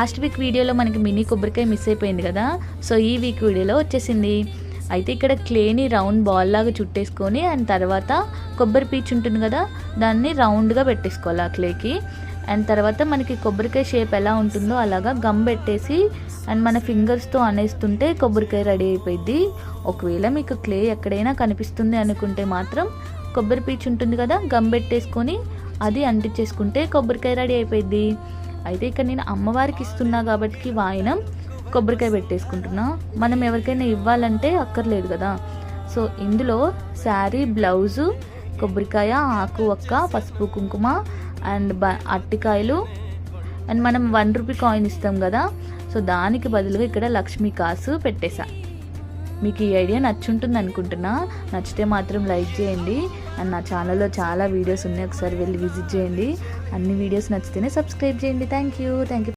Last week వీడియోలో మనకి mini కొబ్బరికాయ మిస్ అయిపోయింది కదా. సో ఈ వీక్ వీడియోలో వచ్చేసింది. అయితే ఇక్కడ క్లేని రౌండ్ బాల్ లాగా చుట్టేసుకొని అండ్ తర్వాత కొబ్బరి పీచు ఉంటుంది కదా దాన్ని రౌండ్గా పెట్టేసుకోవాలి ఆ క్లేకి. అండ్ తర్వాత మనకి కొబ్బరికాయ షేప్ ఎలా ఉంటుందో అలాగా గమ్ పెట్టేసి అండ్ మన ఫింగర్స్తో అనేస్తుంటే కొబ్బరికాయ రెడీ అయిపోయింది ఒకవేళ మీకు క్లే ఎక్కడైనా కనిపిస్తుంది అనుకుంటే మాత్రం కొబ్బరి పీచు ఉంటుంది కదా గమ్ పెట్టేసుకొని అది అంటించేసుకుంటే కొబ్బరికాయ రెడీ అయిపోయింది అయితే ఇక్కడ నేను అమ్మవారికి ఇస్తున్నా కాబట్టి వాయినం కొబ్బరికాయ పెట్టేసుకుంటున్నా. మనం ఎవరికైనా ఇవ్వాలంటే అక్కర్లేదు కదా. సో ఇందులో శారీ బ్లౌజు కొబ్బరికాయ ఆకు ఒక్క పసుపు కుంకుమ అండ్ బ అట్టికాయలు అండ్ మనం వన్ రూపీ కాయిన్ ఇస్తాం కదా. సో దానికి బదులుగా ఇక్కడ లక్ష్మీ కాసు పెట్టేశా మీకు ఈ ఐడియా నచ్చుంటుంది అనుకుంటున్నా నచ్చితే మాత్రం లైక్ చేయండి. అండ్ నా ఛానల్లో చాలా వీడియోస్ ఉన్నాయి. ఒకసారి వెళ్ళి విజిట్ చేయండి. అన్ని వీడియోస్ నచ్చితేనే సబ్స్క్రైబ్ చేయండి. Thank you thank you